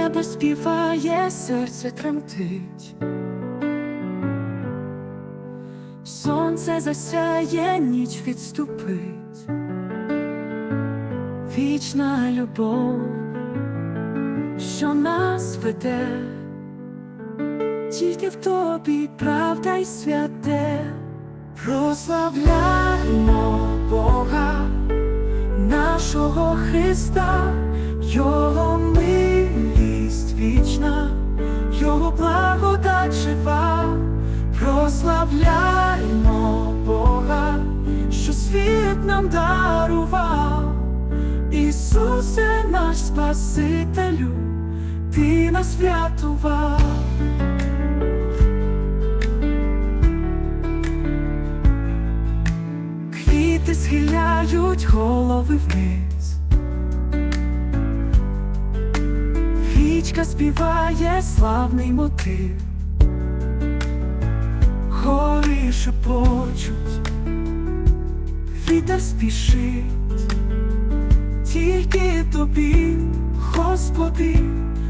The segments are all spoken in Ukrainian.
небо співає, серце тремтить. Сонце засяє, ніч відступить, вічна любов, що нас веде, тільки в тобі правда й святе, прославляємо Бога, нашого Христа, Його прославляємо Бога, що світ нам дарував, Ісусе наш Спасителю, Ти нас врятував. Квіти схиляють голови вниз. Річка співає славний мотив. Гори шепочуть, вітер спішить, тільки тобі, Господи,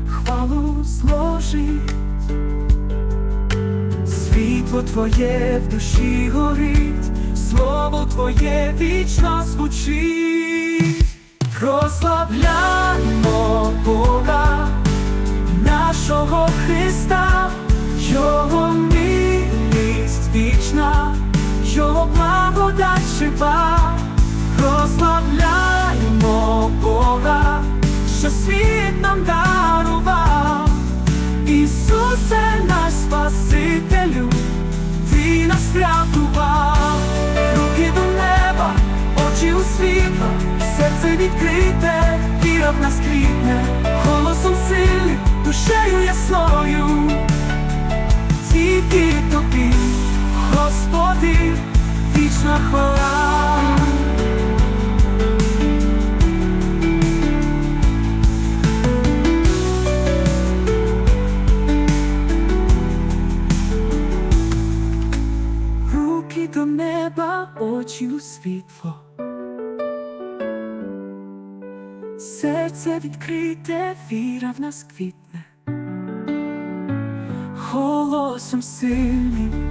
хвалу зложить. Світло твоє в душі горить, слово твоє вічно звучить, прославляємо Бога, нашого Христа, жива, прославляємо Бога, що світ нам дарував. Ісусе наш Спасителю, Ти нас врятував, руки до неба, очі у світло, серце відкрите, віра в нас квітне, голосом сили, душею ясною, тільки тобі, Господи, вічна хвала. Руки до неба, очі у світло. Серце відкрите, віра в нас квітне, голосом сильним,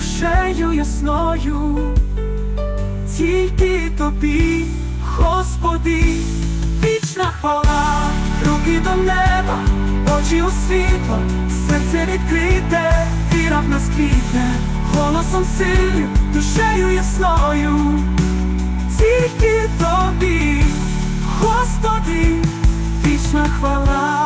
душею ясною, тільки тобі, Господи, вічна хвала, руки до неба, очі у світло, серце відкрите, віра в нас квітне, голосом сильним, душею ясною, тільки тобі, Господи, вічна хвала.